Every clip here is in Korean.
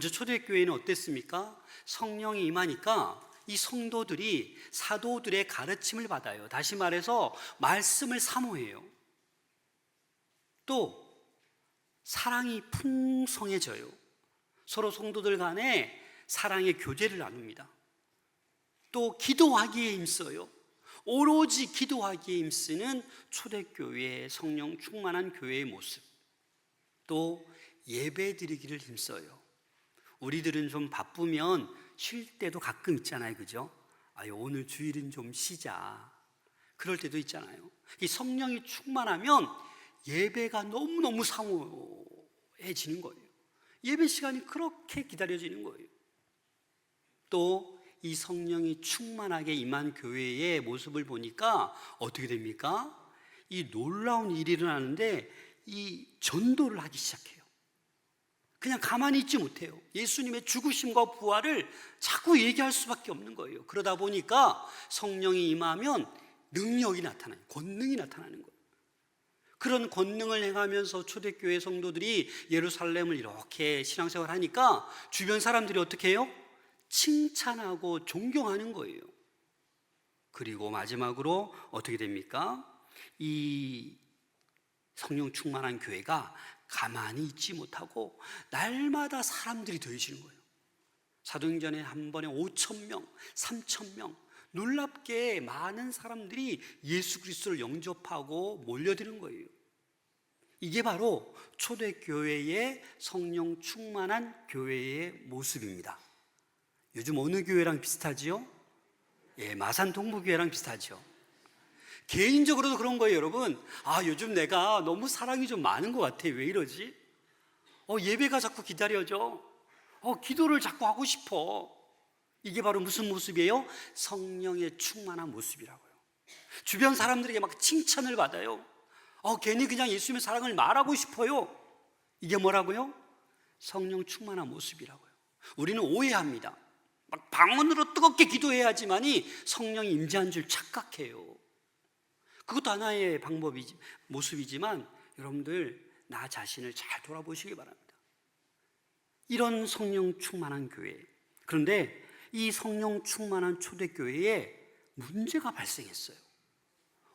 먼저 초대교회는 어땠습니까? 성령이 임하니까 이 성도들이 사도들의 가르침을 받아요. 다시 말해서 말씀을 사모해요. 또 사랑이 풍성해져요. 서로 성도들 간에 사랑의 교제를 나눕니다. 또 기도하기에 힘써요. 오로지 기도하기에 힘쓰는 초대교회의 성령 충만한 교회의 모습. 또 예배 드리기를 힘써요. 우리들은 좀 바쁘면 쉴 때도 가끔 있잖아요. 그죠? 아유, 오늘 주일은 좀 쉬자. 그럴 때도 있잖아요. 이 성령이 충만하면 예배가 너무너무 사모해지는 거예요. 예배 시간이 그렇게 기다려지는 거예요. 또 이 성령이 충만하게 임한 교회의 모습을 보니까 어떻게 됩니까? 이 놀라운 일이 일어나는데 이 전도를 하기 시작해요. 그냥 가만히 있지 못해요. 예수님의 죽으심과 부활을 자꾸 얘기할 수밖에 없는 거예요. 그러다 보니까 성령이 임하면 능력이 나타나요. 권능이 나타나는 거예요. 그런 권능을 행하면서 초대교회 성도들이 예루살렘을 이렇게 신앙생활 하니까 주변 사람들이 어떻게 해요? 칭찬하고 존경하는 거예요. 그리고 마지막으로 어떻게 됩니까? 이 성령 충만한 교회가 가만히 있지 못하고 날마다 사람들이 더해지는 거예요. 사도행전에 한 번에 5천 명, 3천 명 놀랍게 많은 사람들이 예수 그리스도를 영접하고 몰려드는 거예요. 이게 바로 초대 교회의 성령 충만한 교회의 모습입니다. 요즘 어느 교회랑 비슷하지요? 예, 마산 동부교회랑 비슷하죠. 개인적으로도 그런 거예요, 여러분. 아, 요즘 내가 너무 사랑이 좀 많은 것 같아. 왜 이러지? 어, 예배가 자꾸 기다려져. 어, 기도를 자꾸 하고 싶어. 이게 바로 무슨 모습이에요? 성령의 충만한 모습이라고요. 주변 사람들에게 막 칭찬을 받아요. 어, 괜히 그냥 예수님의 사랑을 말하고 싶어요. 이게 뭐라고요? 성령 충만한 모습이라고요. 우리는 오해합니다. 막 방언으로 뜨겁게 기도해야지만이 성령이 임재한 줄 착각해요. 그것도 하나의 방법이지 모습이지만 여러분들 나 자신을 잘 돌아보시기 바랍니다. 이런 성령 충만한 교회. 그런데 이 성령 충만한 초대교회에 문제가 발생했어요.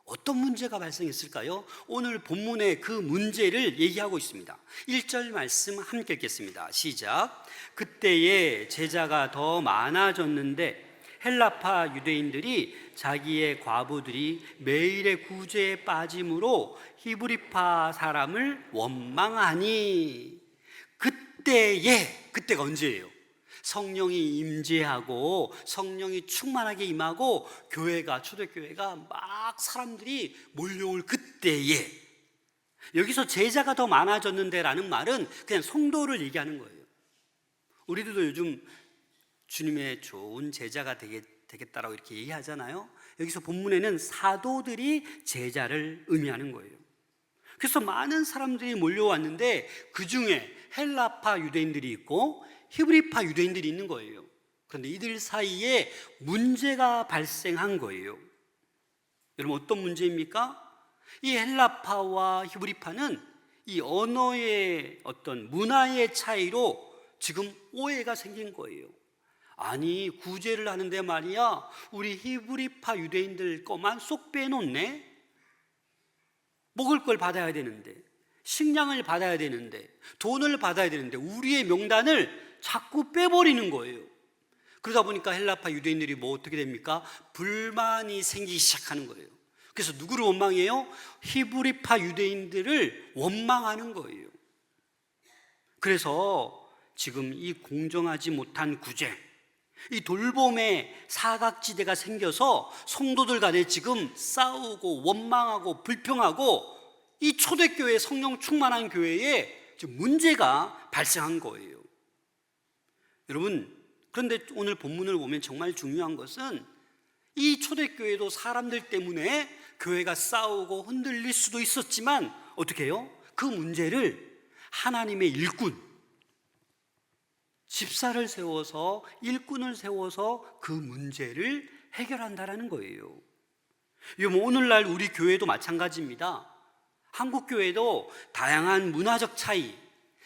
어떤 문제가 발생했을까요? 오늘 본문의 그 문제를 얘기하고 있습니다. 1절 말씀 함께 읽겠습니다. 시작. 그때에 제자가 더 많아졌는데 헬라파 유대인들이 자기의 과부들이 매일의 구제에 빠짐으로 히브리파 사람을 원망하니 그때에 그때가 언제예요? 성령이 임재하고 성령이 충만하게 임하고 교회가 초대교회가 막 사람들이 몰려올 그때에 여기서 제자가 더 많아졌는데라는 말은 그냥 성도를 얘기하는 거예요. 우리들도 요즘 주님의 좋은 제자가 되겠, 되겠다라고 이렇게 얘기하잖아요. 여기서 본문에는 사도들이 제자를 의미하는 거예요. 그래서 많은 사람들이 몰려왔는데 그 중에 헬라파 유대인들이 있고 히브리파 유대인들이 있는 거예요. 그런데 이들 사이에 문제가 발생한 거예요. 여러분 어떤 문제입니까? 이 헬라파와 히브리파는 이 언어의 어떤 문화의 차이로 지금 오해가 생긴 거예요. 아니 구제를 하는데 말이야 우리 히브리파 유대인들 거만 쏙 빼놓네. 먹을 걸 받아야 되는데 식량을 받아야 되는데 돈을 받아야 되는데 우리의 명단을 자꾸 빼버리는 거예요. 그러다 보니까 헬라파 유대인들이 뭐 어떻게 됩니까? 불만이 생기기 시작하는 거예요. 그래서 누구를 원망해요? 히브리파 유대인들을 원망하는 거예요. 그래서 지금 이 공정하지 못한 구제, 이 돌봄의 사각지대가 생겨서 성도들 간에 지금 싸우고 원망하고 불평하고 이 초대교회 성령 충만한 교회에 지금 문제가 발생한 거예요. 여러분, 그런데 오늘 본문을 보면 정말 중요한 것은 이 초대교회도 사람들 때문에 교회가 싸우고 흔들릴 수도 있었지만 어떻게 해요? 그 문제를 하나님의 일꾼, 집사를 세워서 일꾼을 세워서 그 문제를 해결한다라는 거예요. 여러분, 오늘날 우리 교회도 마찬가지입니다. 한국 교회도 다양한 문화적 차이,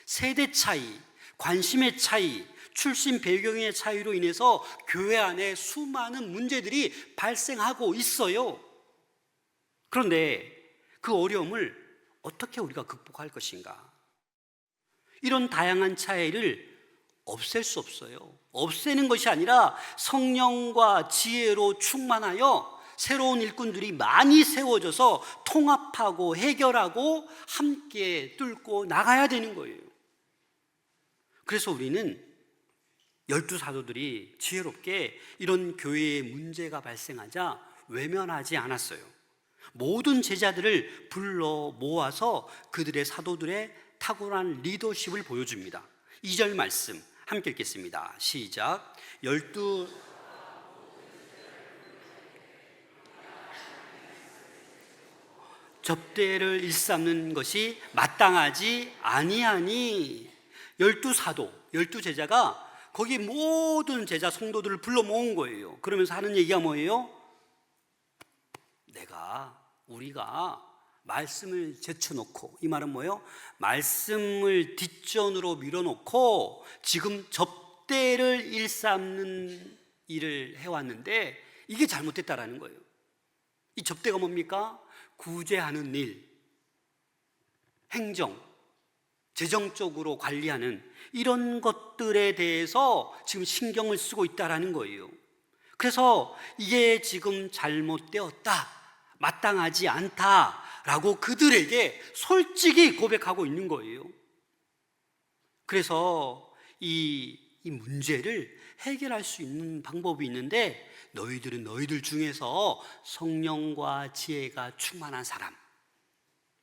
세대 차이, 관심의 차이, 출신 배경의 차이로 인해서 교회 안에 수많은 문제들이 발생하고 있어요. 그런데 그 어려움을 어떻게 우리가 극복할 것인가? 이런 다양한 차이를 없앨 수 없어요. 없애는 것이 아니라 성령과 지혜로 충만하여 새로운 일꾼들이 많이 세워져서 통합하고 해결하고 함께 뚫고 나가야 되는 거예요. 그래서 우리는 열두 사도들이 지혜롭게 이런 교회에 문제가 발생하자 외면하지 않았어요. 모든 제자들을 불러 모아서 그들의 사도들의 탁월한 리더십을 보여줍니다. 2절 말씀 함께 읽겠습니다. 시작. 열두 접대를 일삼는 것이 마땅하지 아니하니 열두 사도, 열두 제자가 거기 모든 제자 성도들을 불러 모은 거예요. 그러면서 하는 얘기가 뭐예요? 내가 우리가 말씀을 제쳐놓고 이 말은 뭐예요? 말씀을 뒷전으로 밀어놓고 지금 접대를 일삼는 일을 해왔는데 이게 잘못됐다라는 거예요. 이 접대가 뭡니까? 구제하는 일, 행정, 재정적으로 관리하는 이런 것들에 대해서 지금 신경을 쓰고 있다라는 거예요. 그래서 이게 지금 잘못되었다, 마땅하지 않다 라고 그들에게 솔직히 고백하고 있는 거예요. 그래서 이, 이 문제를 해결할 수 있는 방법이 있는데 너희들은 너희들 중에서 성령과 지혜가 충만한 사람,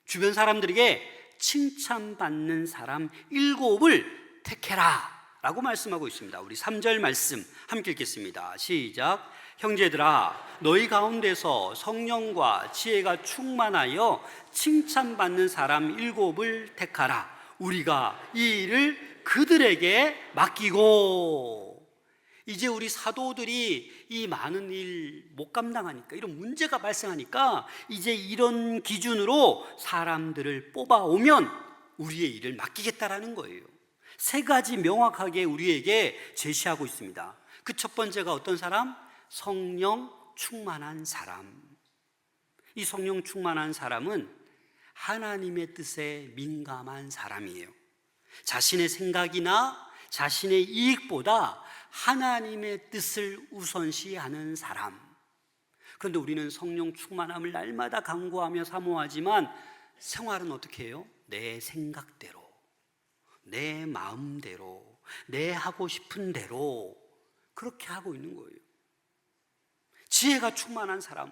주변 사람들에게 칭찬받는 사람 일곱을 택해라 라고 말씀하고 있습니다. 우리 3절 말씀 함께 읽겠습니다. 시작. 형제들아, 너희 가운데서 성령과 지혜가 충만하여 칭찬받는 사람 일곱을 택하라. 우리가 이 일을 그들에게 맡기고 이제 우리 사도들이 이 많은 일 못 감당하니까 이런 문제가 발생하니까 이제 이런 기준으로 사람들을 뽑아오면 우리의 일을 맡기겠다라는 거예요. 세 가지 명확하게 우리에게 제시하고 있습니다. 그 첫 번째가 어떤 사람? 성령 충만한 사람. 이 성령 충만한 사람은 하나님의 뜻에 민감한 사람이에요. 자신의 생각이나 자신의 이익보다 하나님의 뜻을 우선시하는 사람. 그런데 우리는 성령 충만함을 날마다 강구하며 사모하지만 생활은 어떻게 해요? 내 생각대로, 내 마음대로, 내 하고 싶은 대로 그렇게 하고 있는 거예요. 지혜가 충만한 사람,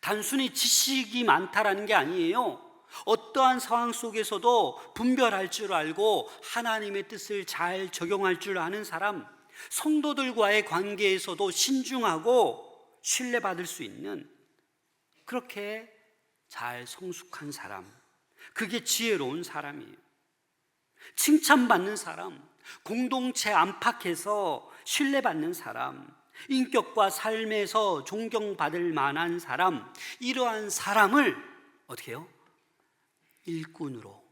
단순히 지식이 많다라는 게 아니에요. 어떠한 상황 속에서도 분별할 줄 알고 하나님의 뜻을 잘 적용할 줄 아는 사람, 성도들과의 관계에서도 신중하고 신뢰받을 수 있는 그렇게 잘 성숙한 사람, 그게 지혜로운 사람이에요. 칭찬받는 사람, 공동체 안팎에서 신뢰받는 사람, 인격과 삶에서 존경받을 만한 사람, 이러한 사람을 어떻게 해요? 일꾼으로,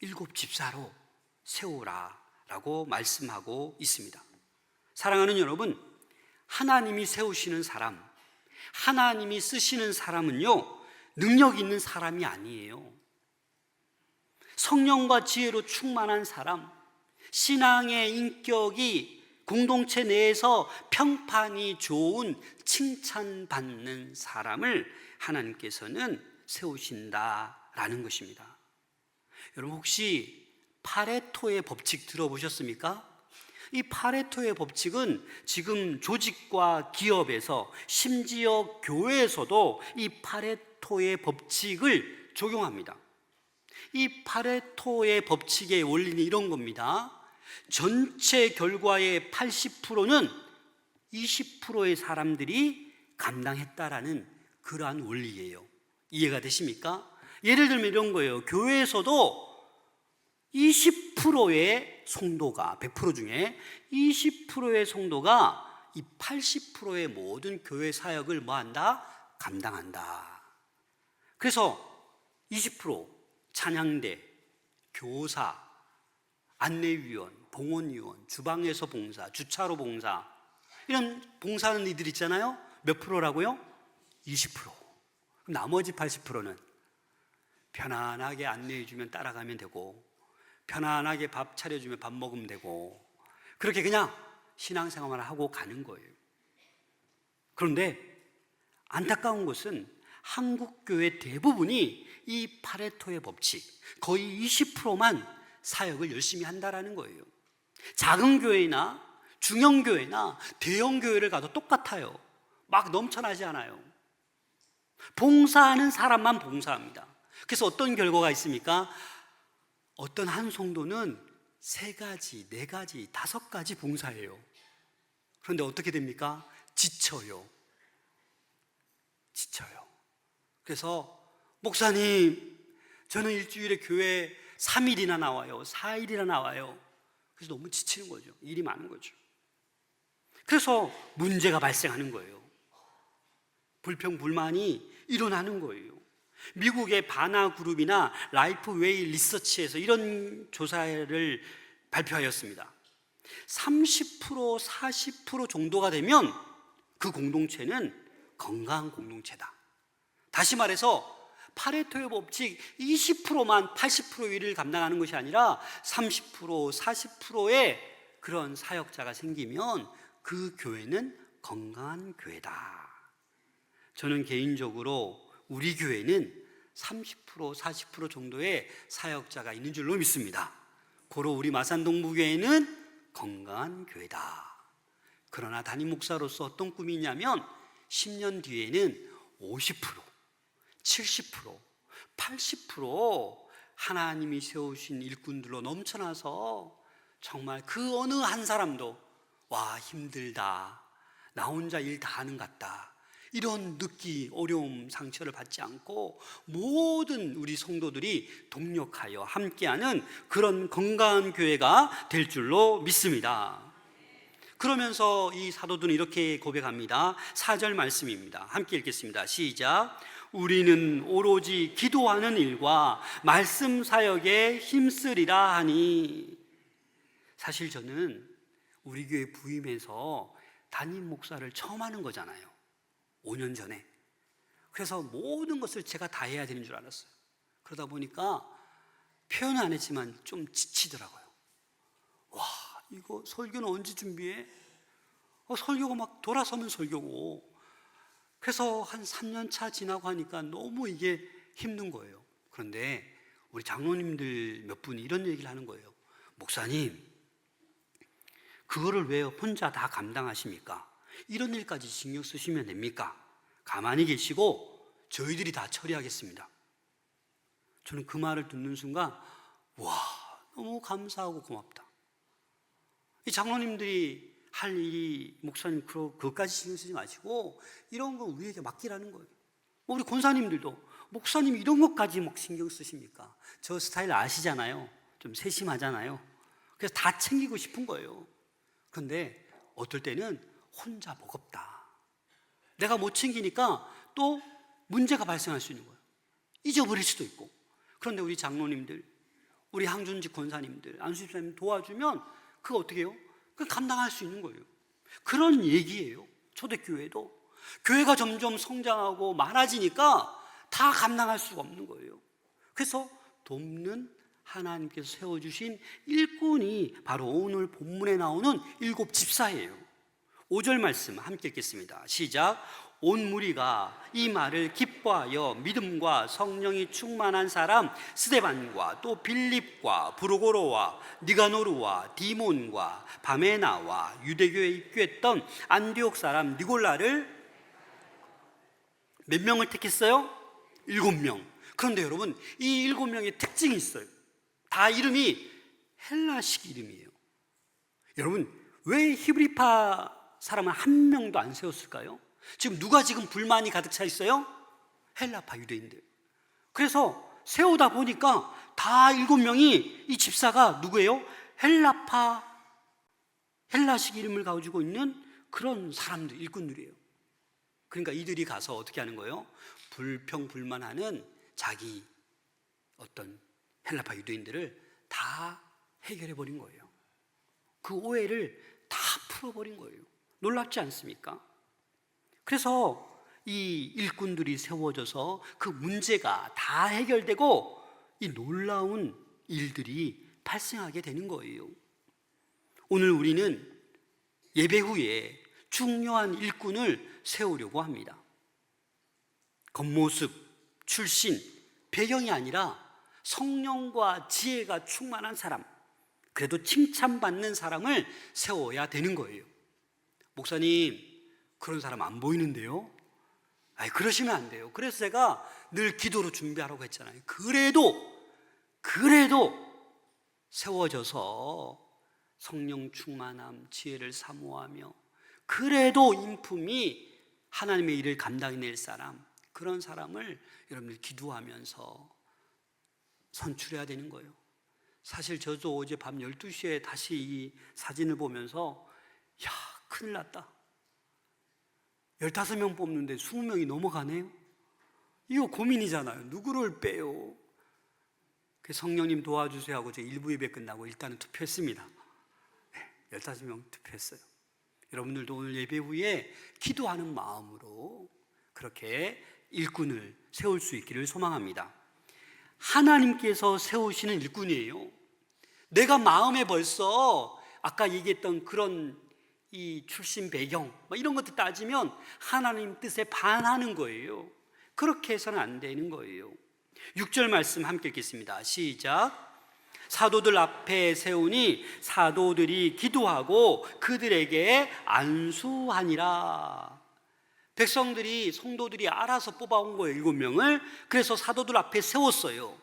일곱 집사로 세우라 라고 말씀하고 있습니다. 사랑하는 여러분, 하나님이 세우시는 사람, 하나님이 쓰시는 사람은요, 능력 있는 사람이 아니에요. 성령과 지혜로 충만한 사람, 신앙의 인격이 공동체 내에서 평판이 좋은 칭찬받는 사람을 하나님께서는 세우신다라는 것입니다. 여러분 혹시 파레토의 법칙 들어보셨습니까? 이 파레토의 법칙은 지금 조직과 기업에서 심지어 교회에서도 이 파레토의 법칙을 적용합니다. 이 파레토의 법칙의 원리는 이런 겁니다. 전체 결과의 80%는 20%의 사람들이 감당했다라는 그러한 원리예요. 이해가 되십니까? 예를 들면 이런 거예요. 교회에서도 20%의 성도가 100% 중에 20%의 성도가 이 80%의 모든 교회 사역을 뭐 한다? 감당한다. 그래서 20% 찬양대, 교사, 안내위원, 봉원위원, 주방에서 봉사, 주차로 봉사 이런 봉사하는 이들 있잖아요. 몇 프로라고요? 20%. 그럼 나머지 80%는 편안하게 안내해주면 따라가면 되고 편안하게 밥 차려주면 밥 먹으면 되고 그렇게 그냥 신앙생활을 하고 가는 거예요. 그런데 안타까운 것은 한국 교회 대부분이 이 파레토의 법칙 거의 20%만 사역을 열심히 한다라는 거예요. 작은 교회나 중형 교회나 대형 교회를 가도 똑같아요. 막 넘쳐나지 않아요. 봉사하는 사람만 봉사합니다. 그래서 어떤 결과가 있습니까? 어떤 한 성도는 세 가지, 네 가지, 다섯 가지 봉사해요. 그런데 어떻게 됩니까? 지쳐요. 지쳐요. 그래서 목사님, 저는 일주일에 교회 3일이나 나와요. 4일이나 나와요. 그래서 너무 지치는 거죠. 일이 많은 거죠. 그래서 문제가 발생하는 거예요. 불평, 불만이 일어나는 거예요. 미국의 바나 그룹이나 라이프 웨이 리서치에서 이런 조사를 발표하였습니다. 30% 40% 정도가 되면 그 공동체는 건강한 공동체다. 다시 말해서 파레토의 법칙 20%만 80% 일을 감당하는 것이 아니라 30% 40%의 그런 사역자가 생기면 그 교회는 건강한 교회다. 저는 개인적으로 우리 교회는 30% 40% 정도의 사역자가 있는 줄로 믿습니다. 고로 우리 마산동부교회는 건강한 교회다. 그러나 담임 목사로서 어떤 꿈이 있냐면 10년 뒤에는 50%, 70%, 80% 하나님이 세우신 일꾼들로 넘쳐나서 정말 그 어느 한 사람도 와 힘들다. 나 혼자 일 다 하는 것 같다. 이런 느끼, 어려움, 상처를 받지 않고 모든 우리 성도들이 동력하여 함께하는 그런 건강한 교회가 될 줄로 믿습니다. 그러면서 이 사도들은 이렇게 고백합니다. 4절 말씀입니다. 함께 읽겠습니다. 시작. 우리는 오로지 기도하는 일과 말씀 사역에 힘쓰리라 하니 사실 저는 우리 교회 부임해서 담임 목사를 처음 하는 거잖아요. 5년 전에. 그래서 모든 것을 제가 다 해야 되는 줄 알았어요. 그러다 보니까 표현은 안 했지만 좀 지치더라고요. 와, 이거 설교는 언제 준비해? 어, 설교가 막 돌아서면 설교고. 그래서 한 3년 차 지나고 하니까 너무 이게 힘든 거예요. 그런데 우리 장로님들 몇 분이 이런 얘기를 하는 거예요. 목사님, 그거를 왜 혼자 다 감당하십니까? 이런 일까지 신경 쓰시면 됩니까? 가만히 계시고 저희들이 다 처리하겠습니다. 저는 그 말을 듣는 순간 와 너무 감사하고 고맙다. 이 장로님들이 할 일이 목사님 그것까지 신경 쓰지 마시고 이런 거 우리에게 맡기라는 거예요. 우리 권사님들도 목사님 이런 것까지 막 신경 쓰십니까? 저 스타일 아시잖아요. 좀 세심하잖아요. 그래서 다 챙기고 싶은 거예요. 그런데 어떨 때는 혼자 버겁다. 내가 못 챙기니까 또 문제가 발생할 수 있는 거예요. 잊어버릴 수도 있고. 그런데 우리 장로님들, 우리 항준직 권사님들, 안수집사님 도와주면 그거 어떻게 해요? 그 감당할 수 있는 거예요. 그런 얘기예요. 초대교회도. 교회가 점점 성장하고 많아지니까 다 감당할 수가 없는 거예요. 그래서 돕는 하나님께서 세워주신 일꾼이 바로 오늘 본문에 나오는 일곱 집사예요. 5절 말씀 함께 읽겠습니다. 시작. 온 무리가 이 말을 기뻐하여 믿음과 성령이 충만한 사람 스데반과 또 빌립과 브루고로와 니가노르와 디몬과 바메나와 유대교에 입교했던 안디옥 사람 니골라를 몇 명을 택했어요? 일곱 명. 그런데 여러분 이 일곱 명의 특징이 있어요. 다 이름이 헬라식 이름이에요. 여러분 왜 히브리파 사람은 한 명도 안 세웠을까요? 지금 누가 지금 불만이 가득 차 있어요? 헬라파 유대인들. 그래서 세우다 보니까 다 일곱 명이 이 집사가 누구예요? 헬라파 헬라식 이름을 가지고 있는 그런 사람들 일꾼들이에요. 그러니까 이들이 가서 어떻게 하는 거예요? 불평불만하는 자기 어떤 헬라파 유대인들을 다 해결해 버린 거예요. 그 오해를 다 풀어버린 거예요. 놀랍지 않습니까? 그래서 이 일꾼들이 세워져서 그 문제가 다 해결되고 이 놀라운 일들이 발생하게 되는 거예요. 오늘 우리는 예배 후에 중요한 일꾼을 세우려고 합니다. 겉모습, 출신, 배경이 아니라 성령과 지혜가 충만한 사람, 그래도 칭찬받는 사람을 세워야 되는 거예요. 목사님, 그런 사람 안 보이는데요? 아니, 그러시면 안 돼요. 그래서 제가 늘 기도로 준비하라고 했잖아요. 그래도, 그래도 세워져서 성령 충만함, 지혜를 사모하며 그래도 인품이 하나님의 일을 감당해낼 사람, 그런 사람을 여러분들 기도하면서 선출해야 되는 거예요. 사실 저도 어제 밤 12시에 다시 이 사진을 보면서 야, 큰일 났다. 15명 뽑는데 20명이 넘어가네요. 이거 고민이잖아요. 누구를 빼요? 그 성령님 도와주세요 하고 제 1부 예배 끝나고 일단은 투표했습니다. 네, 15명 투표했어요. 여러분들도 오늘 예배 후에 기도하는 마음으로 그렇게 일꾼을 세울 수 있기를 소망합니다. 하나님께서 세우시는 일꾼이에요. 내가 마음에 벌써 아까 얘기했던 그런 이 출신 배경 뭐 이런 것들 따지면 하나님 뜻에 반하는 거예요. 그렇게 해서는 안 되는 거예요. 6절 말씀 함께 읽겠습니다. 시작. 사도들 앞에 세우니 사도들이 기도하고 그들에게 안수하니라. 백성들이 성도들이 알아서 뽑아온 거예요. 일곱 명을. 그래서 사도들 앞에 세웠어요.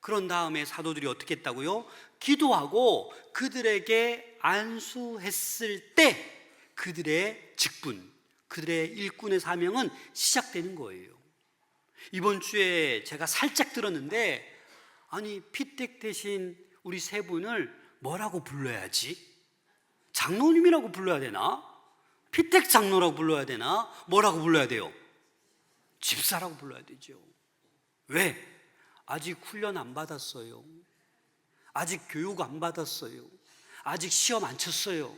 그런 다음에 사도들이 어떻게 했다고요? 기도하고 그들에게 안수했을 때 그들의 직분, 그들의 일꾼의 사명은 시작되는 거예요. 이번 주에 제가 살짝 들었는데 아니 피택 대신 우리 세 분을 뭐라고 불러야지? 장로님이라고 불러야 되나? 피택 장로라고 불러야 되나? 뭐라고 불러야 돼요? 집사라고 불러야 되죠. 왜? 아직 훈련 안 받았어요. 아직 교육 안 받았어요. 아직 시험 안 쳤어요.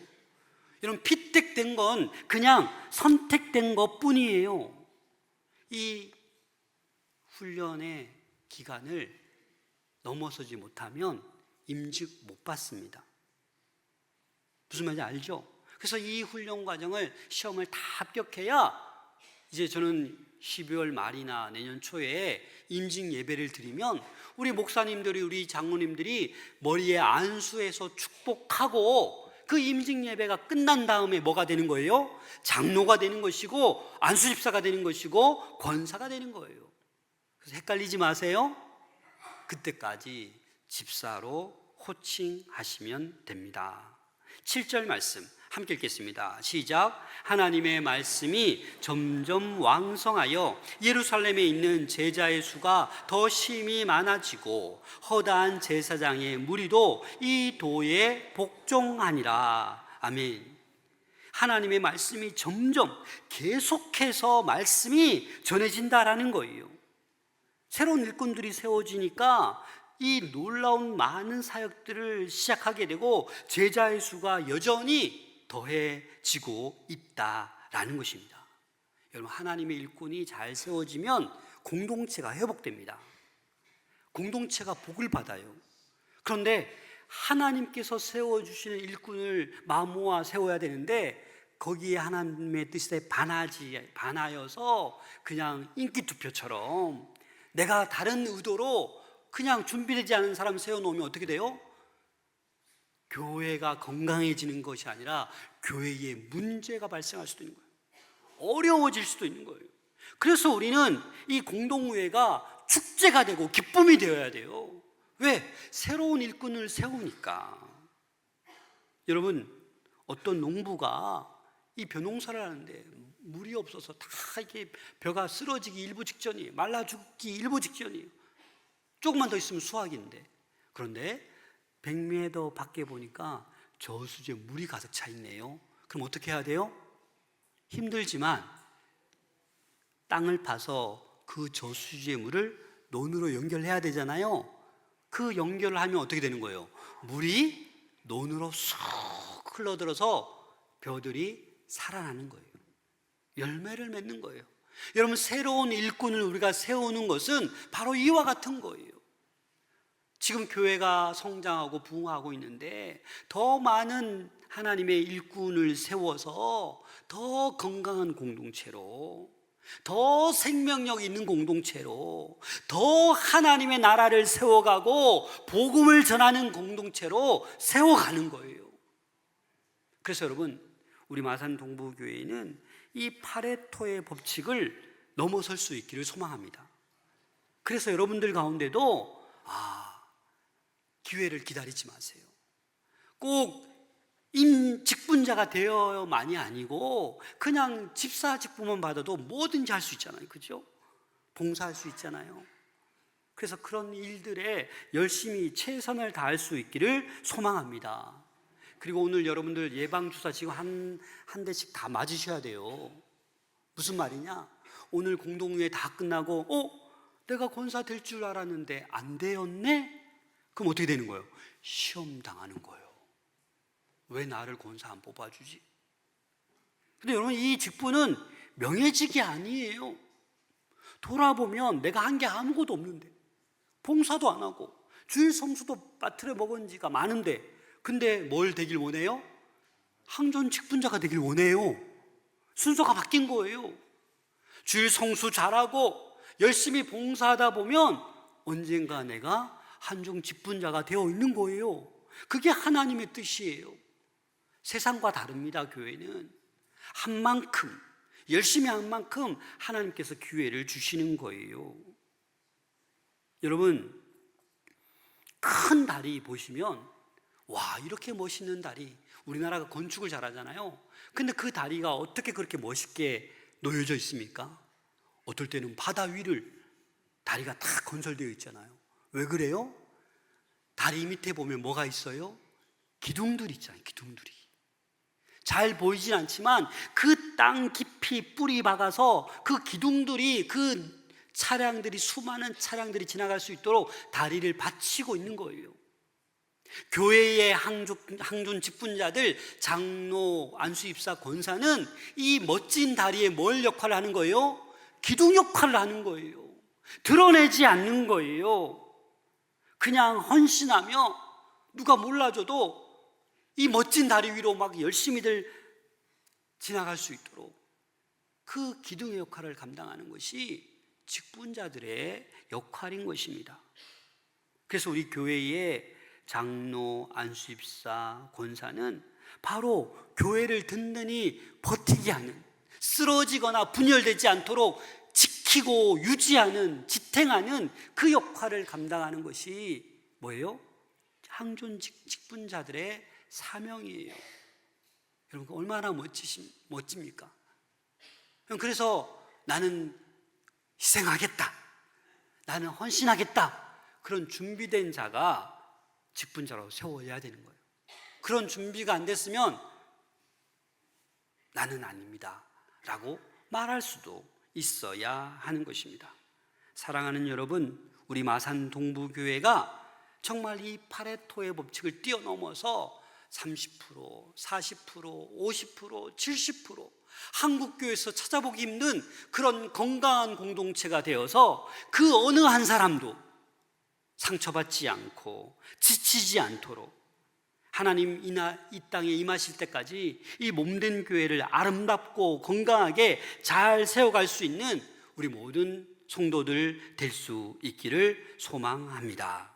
이런 피택된 건 그냥 선택된 것 뿐이에요. 이 훈련의 기간을 넘어서지 못하면 임직 못 받습니다. 무슨 말인지 알죠? 그래서 이 훈련 과정을 시험을 다 합격해야 이제 저는 12월 말이나 내년 초에 임직 예배를 드리면 우리 목사님들이 우리 장로님들이 머리에 안수해서 축복하고 그 임직 예배가 끝난 다음에 뭐가 되는 거예요? 장로가 되는 것이고 안수 집사가 되는 것이고 권사가 되는 거예요. 그래서 헷갈리지 마세요. 그때까지 집사로 호칭하시면 됩니다. 7절 말씀 함께 읽겠습니다. 시작. 하나님의 말씀이 점점 왕성하여 예루살렘에 있는 제자의 수가 더 심히 많아지고 허다한 제사장의 무리도 이 도에 복종하니라. 아멘. 하나님의 말씀이 점점 계속해서 말씀이 전해진다라는 거예요. 새로운 일꾼들이 세워지니까 이 놀라운 많은 사역들을 시작하게 되고 제자의 수가 여전히 더해지고 있다라는 것입니다. 여러분 하나님의 일꾼이 잘 세워지면 공동체가 회복됩니다. 공동체가 복을 받아요. 그런데 하나님께서 세워 주시는 일꾼을 마음 모아 세워야 되는데 거기에 하나님의 뜻에 반하지 반하여서 그냥 인기 투표처럼 내가 다른 의도로 그냥 준비되지 않은 사람 세워 놓으면 어떻게 돼요? 교회가 건강해지는 것이 아니라 교회에 문제가 발생할 수도 있는 거예요. 어려워질 수도 있는 거예요. 그래서 우리는 이 공동회가 축제가 되고 기쁨이 되어야 돼요. 왜? 새로운 일꾼을 세우니까. 여러분, 어떤 농부가 이 벼농사를 하는데 물이 없어서 다 이렇게 벼가 쓰러지기 일부 직전이에요. 말라 죽기 일부 직전이에요. 조금만 더 있으면 수확인데. 그런데 100m 밖에 보니까 저수지에 물이 가득 차 있네요. 그럼 어떻게 해야 돼요? 힘들지만 땅을 파서 그 저수지의 물을 논으로 연결해야 되잖아요. 그 연결을 하면 어떻게 되는 거예요? 물이 논으로 쑥 흘러들어서 벼들이 살아나는 거예요. 열매를 맺는 거예요. 여러분 새로운 일꾼을 우리가 세우는 것은 바로 이와 같은 거예요. 지금 교회가 성장하고 부흥하고 있는데 더 많은 하나님의 일꾼을 세워서 더 건강한 공동체로 더 생명력 있는 공동체로 더 하나님의 나라를 세워가고 복음을 전하는 공동체로 세워가는 거예요. 그래서 여러분 우리 마산 동부교회는 이 파레토의 법칙을 넘어설 수 있기를 소망합니다. 그래서 여러분들 가운데도 아 기회를 기다리지 마세요. 꼭 임 직분자가 되어만이 아니고 그냥 집사 직분만 받아도 뭐든지 할 수 있잖아요. 그죠? 봉사할 수 있잖아요. 그래서 그런 일들에 열심히 최선을 다할 수 있기를 소망합니다. 그리고 오늘 여러분들 예방주사 지금 한, 한 대씩 다 맞으셔야 돼요. 무슨 말이냐? 오늘 공동회 다 끝나고, 어? 내가 권사 될 줄 알았는데 안 되었네? 그럼 어떻게 되는 거예요? 시험 당하는 거예요. 왜 나를 권사 안 뽑아주지? 근데 여러분, 이 직분은 명예직이 아니에요. 돌아보면 내가 한 게 아무것도 없는데, 봉사도 안 하고, 주일 성수도 빠트려 먹은 지가 많은데, 근데 뭘 되길 원해요? 항존 직분자가 되길 원해요. 순서가 바뀐 거예요. 주일 성수 잘하고 열심히 봉사하다 보면 언젠가 내가 한종 직분자가 되어 있는 거예요. 그게 하나님의 뜻이에요. 세상과 다릅니다, 교회는. 한 만큼, 열심히 한 만큼 하나님께서 기회를 주시는 거예요. 여러분, 큰 다리 보시면, 와, 이렇게 멋있는 다리. 우리나라가 건축을 잘하잖아요. 근데 그 다리가 어떻게 그렇게 멋있게 놓여져 있습니까? 어떨 때는 바다 위를 다리가 다 건설되어 있잖아요. 왜 그래요? 다리 밑에 보면 뭐가 있어요? 기둥들 있잖아요. 기둥들이. 잘 보이진 않지만 그 땅 깊이 뿌리 박아서 그 기둥들이 그 차량들이 수많은 차량들이 지나갈 수 있도록 다리를 받치고 있는 거예요. 교회의 항존, 항존 직분자들 장로 안수입사 권사는 이 멋진 다리에 뭘 역할을 하는 거예요? 기둥 역할을 하는 거예요. 드러내지 않는 거예요. 그냥 헌신하며 누가 몰라줘도 이 멋진 다리 위로 막 열심히들 지나갈 수 있도록 그 기둥의 역할을 감당하는 것이 직분자들의 역할인 것입니다. 그래서 우리 교회의 장로, 안수입사, 권사는 바로 교회를 든든히 버티게 하는 쓰러지거나 분열되지 않도록 지키고 유지하는 지탱하는 그 역할을 감당하는 것이 뭐예요? 항존 직분자들의 사명이에요. 여러분 얼마나 멋지십, 멋집니까? 그래서 나는 희생하겠다. 나는 헌신하겠다. 그런 준비된 자가 직분자로 세워야 되는 거예요. 그런 준비가 안 됐으면 나는 아닙니다. 라고 말할 수도 있어야 하는 것입니다. 사랑하는 여러분, 우리 마산 동부교회가 정말 이 파레토의 법칙을 뛰어넘어서 30%, 40%, 50%, 70% 한국교회에서 찾아보기 힘든 그런 건강한 공동체가 되어서 그 어느 한 사람도 상처받지 않고 지치지 않도록 하나님 이나 이 땅에 임하실 때까지 이 몸된 교회를 아름답고 건강하게 잘 세워갈 수 있는 우리 모든 성도들 될 수 있기를 소망합니다.